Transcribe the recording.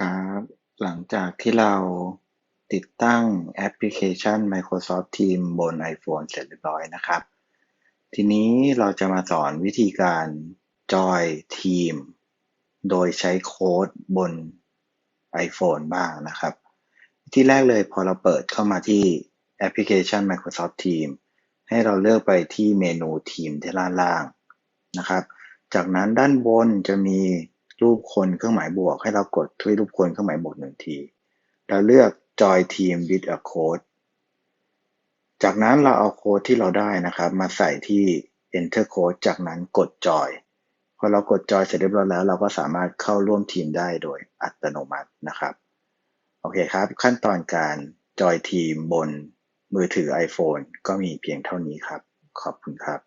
ครับ หลังจากที่เราติดตั้งแอปพลิเคชัน Microsoft Teams บน iPhone เสร็จเรียบร้อยนะครับ ทีนี้เราจะมาสอนวิธีการจอยทีมโดยใช้โค้ดบน iPhone บ้างนะครับ ที่แรกเลยพอเราเปิดเข้ามาที่แอปพลิเคชัน Microsoft Teams ให้เราเลือกไปที่เมนูทีมที่ด้านล่างนะครับ จากนั้นด้านบนจะมี รูปคนเครื่องหมายบวก ให้เรากดที่รูปคนเครื่องหมายบวกหนึ่งทีแล้วเลือก Join Team with a Code จากนั้นเราเอาโค้ดที่เราได้นะครับ มาใส่ที่ Enter Code จากนั้นกด Join พอเรากด Join เสร็จเรียบร้อยแล้ว เราก็สามารถเข้าร่วมทีมได้โดยอัตโนมัตินะครับโอเคครับ ขั้นตอนการจอยทีมบนมือถือ iPhone ก็มีเพียงเท่านี้ครับ ขอบคุณครับ